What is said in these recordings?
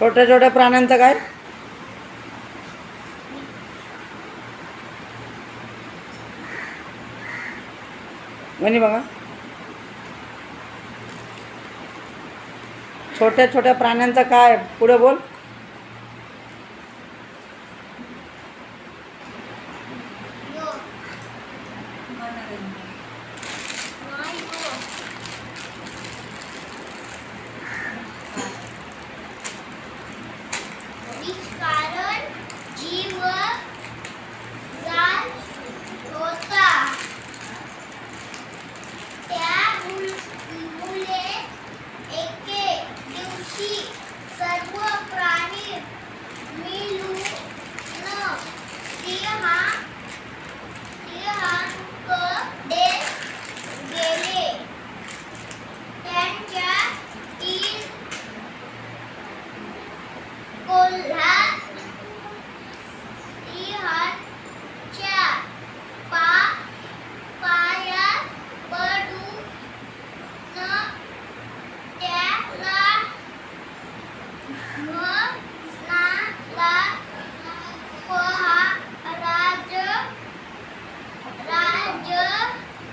छोट्या छोट्या प्राण्यांचं काय? म्हणजे बघा. छोट्या छोट्या प्राण्यांचं काय? पुढे बोल.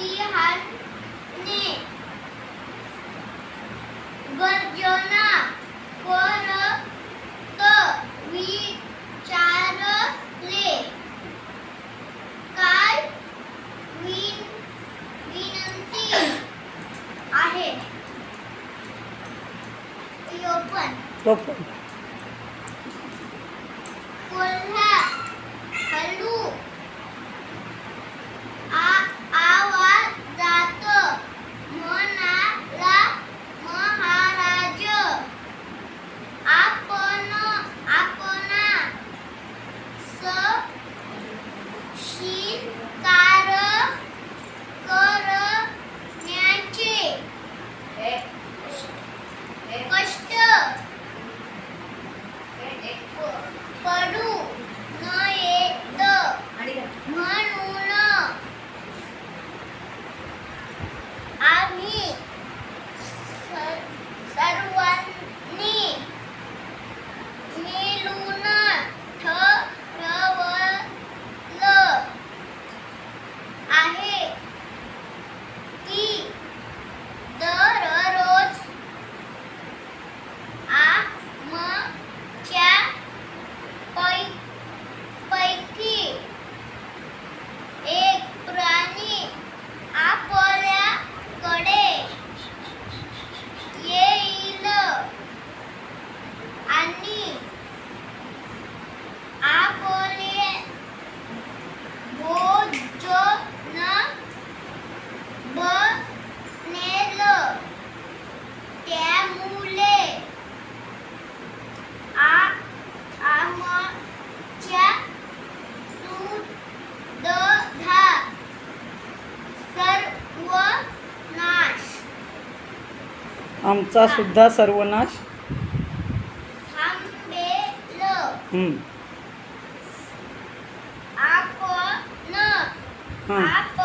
हत्याने गर्जना परत विचारले काय विन आहे आमचा सुद्धा सर्वनाश. हां.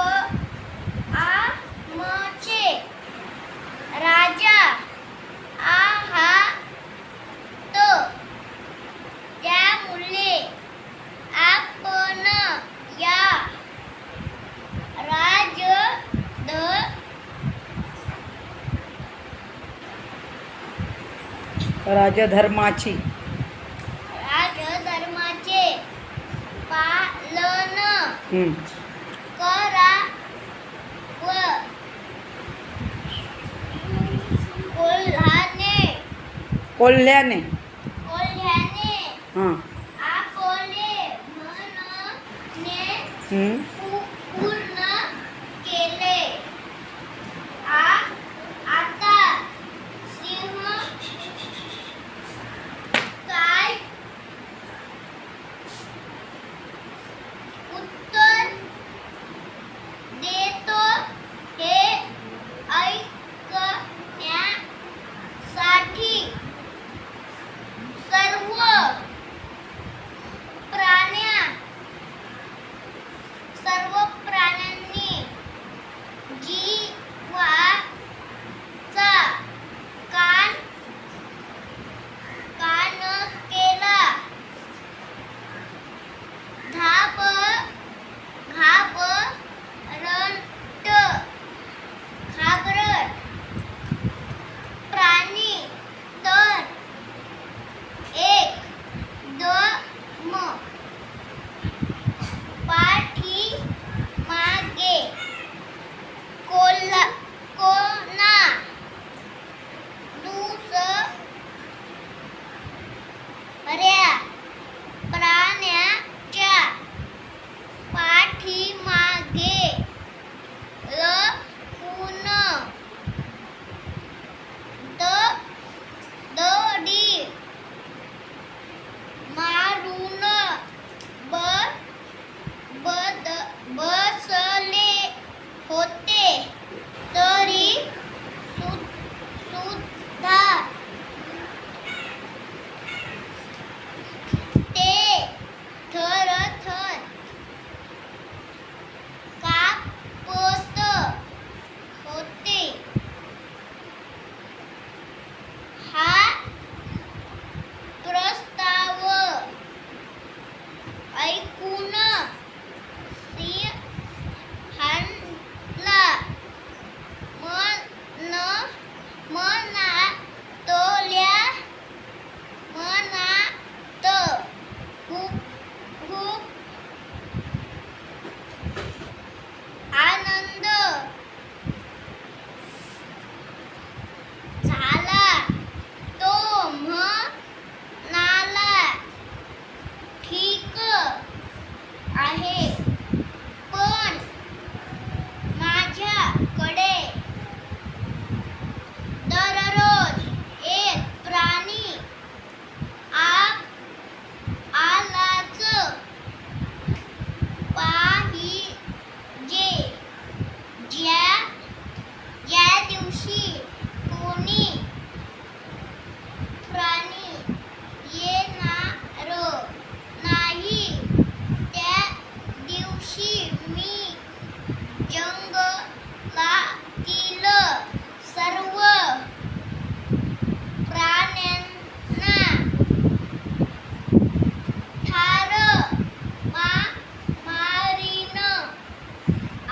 રાજધર્માછી રાજધર્માचे पालन करा व कोल्हाने कोल्ह्याने कोल्ह्याने हां आपले मनने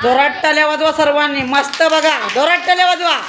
जोराट्टाल्या वाजवा सर्वांनी. मस्त बघा. जोराट्टाल्या वाजवा